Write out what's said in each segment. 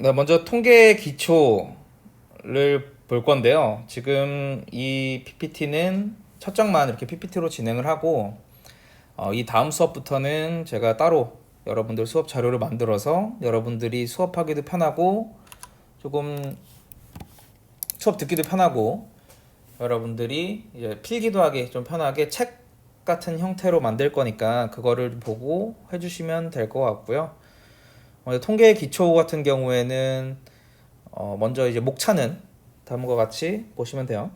네, 먼저 통계 기초를 볼 건데요. 지금 이 PPT는 첫 장만 이렇게 PPT로 진행을 하고 어, 이 다음 수업부터는 제가 따로 여러분들 수업 자료를 만들어서 여러분들이 수업하기도 편하고 조금 수업 듣기도 편하고 여러분들이 이제 필기도 하기 좀 편하게 책 같은 형태로 만들 거니까 그거를 보고 해주시면 될 것 같고요. 어, 통계 기초 같은 경우에는 어, 먼저 이제 목차는 다음과 같이 보시면 돼요.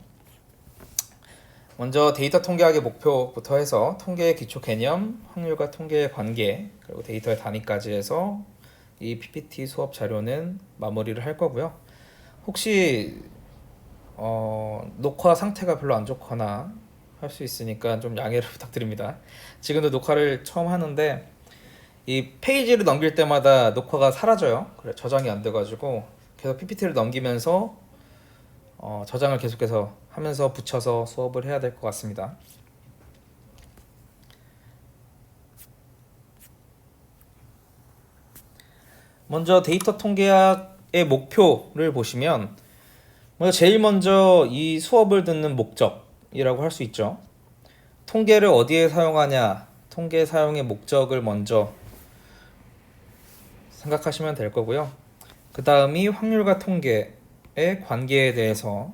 먼저 데이터 통계학의 목표부터 해서 통계의 기초 개념, 확률과 통계의 관계, 그리고 데이터의 단위까지 해서 이 PPT 수업 자료는 마무리를 할 거고요. 혹시 어, 녹화 상태가 별로 안 좋거나 할 수 있으니까 좀 양해를 부탁드립니다. 지금도 녹화를 처음 하는데 이 페이지를 넘길 때마다 녹화가 사라져요. 그래 저장이 안 돼가지고 계속 PPT를 넘기면서 어, 저장을 계속해서 하면서 붙여서 수업을 해야 될 것 같습니다. 먼저 데이터 통계학의 목표를 보시면 먼저 제일 먼저 이 수업을 듣는 목적이라고 할 수 있죠. 통계를 어디에 사용하냐, 통계 사용의 목적을 먼저 생각하시면 될 거고요. 그 다음이 확률과 통계의 관계에 대해서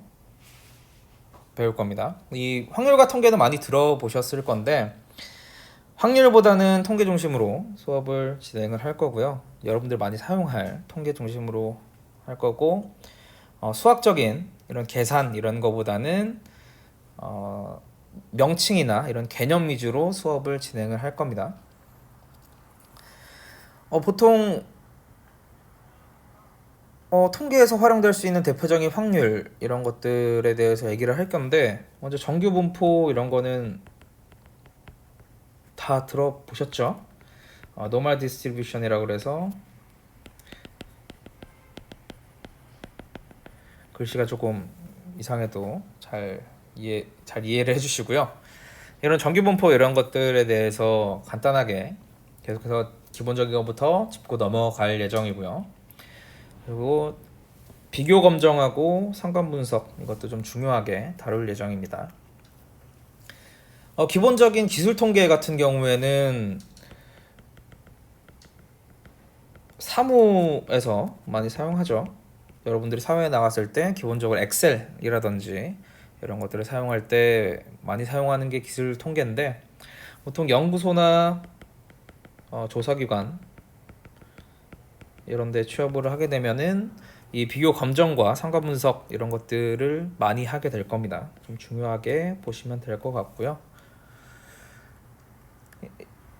배울 겁니다. 이 확률과 통계는 많이 들어보셨을 건데 확률보다는 통계 중심으로 수업을 진행을 할 거고요. 여러분들 많이 사용할 통계 중심으로 할 거고 어, 수학적인 이런 계산 이런 거보다는 어, 명칭이나 이런 개념 위주로 수업을 진행을 할 겁니다. 어, 보통 어, 통계에서 활용될 수 있는 대표적인 확률 이런 것들에 대해서 얘기를 할 건데 먼저 정규 분포 이런 거는 다 들어보셨죠? 어, 노멀 디스트리뷰션이라고 그래서 글씨가 조금 이상해도 잘 이해 잘 이해를 해주시고요. 이런 정규 분포 이런 것들에 대해서 간단하게 계속해서 기본적인 것부터 짚고 넘어갈 예정이고요. 그리고 비교 검정하고 상관 분석 이것도 좀 중요하게 다룰 예정입니다. 어, 기본적인 기술 통계 같은 경우에는 사무에서 많이 사용하죠. 여러분들이 사회에 나갔을 때 기본적으로 엑셀이라든지 이런 것들을 사용할 때 많이 사용하는 게 기술 통계인데 보통 연구소나 어, 조사기관 이런 데 취업을 하게 되면은 이 비교 검정과 상관 분석 이런 것들을 많이 하게 될 겁니다. 좀 중요하게 보시면 될 것 같고요.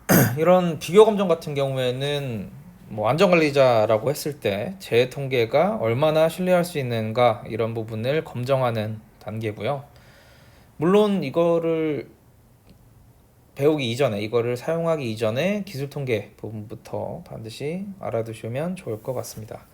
이런 비교 검정 같은 경우에는 뭐 안전관리자라고 했을 때제 통계가 얼마나 신뢰할 수 있는가 이런 부분을 검정하는 단계고요. 물론 이거를 배우기 이전에 이거를 사용하기 이전에 기술 통계 부분부터 반드시 알아두시면 좋을 것 같습니다.